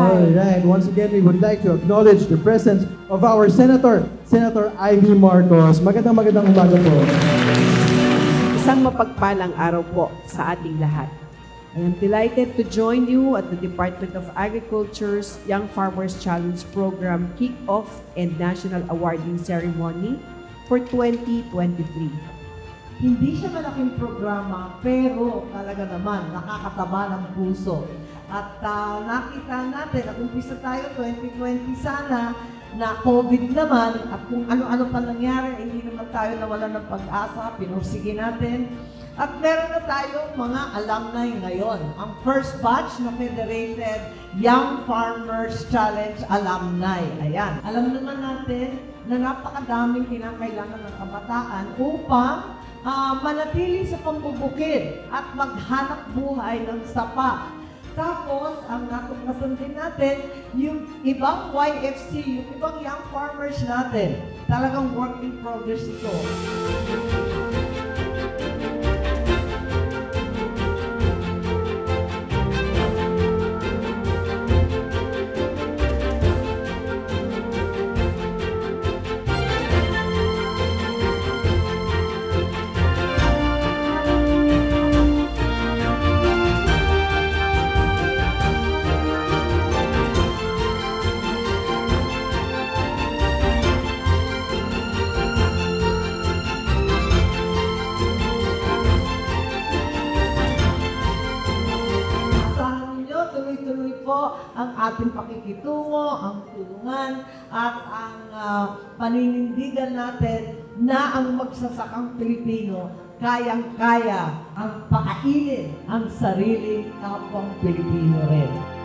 All right. Once again, we would like to acknowledge the presence of our Senator, Senator Ivy Marcos. Magandang magandang umaga po. Isang mapagpalang araw po sa ating lahat. I am delighted to join you at the Department of Agriculture's Young Farmers Challenge Program Kick-Off and National Awarding Ceremony for 2023. Hindi siya malaking programa, pero talaga naman nakakataba ng puso. At ah, nakita natin, nag-umpisa tayo 2020 sana, na COVID naman, at kung ano-ano pa nangyari, hindi naman tayo nawala ng pag-asa, pinursige natin. At meron na tayong mga alumni ngayon. Ang first batch na Federated Young Farmers Challenge alumni. Ayan. Alam naman natin na napakadaming kinakailangan ng kabataan upang ah, manatili sa pambubukid at maghanap buhay ng sapat. Tapos, ang natuklasan din natin, yung ibang YFC, yung ibang young farmers natin, talagang work in progress ito. Po ang ating pakikitungo, ang tulungan, at ang ah, paninindigan natin na ang magsasakang Pilipino kayang-kaya ang pakainin ang sarili kapwang Pilipino rin.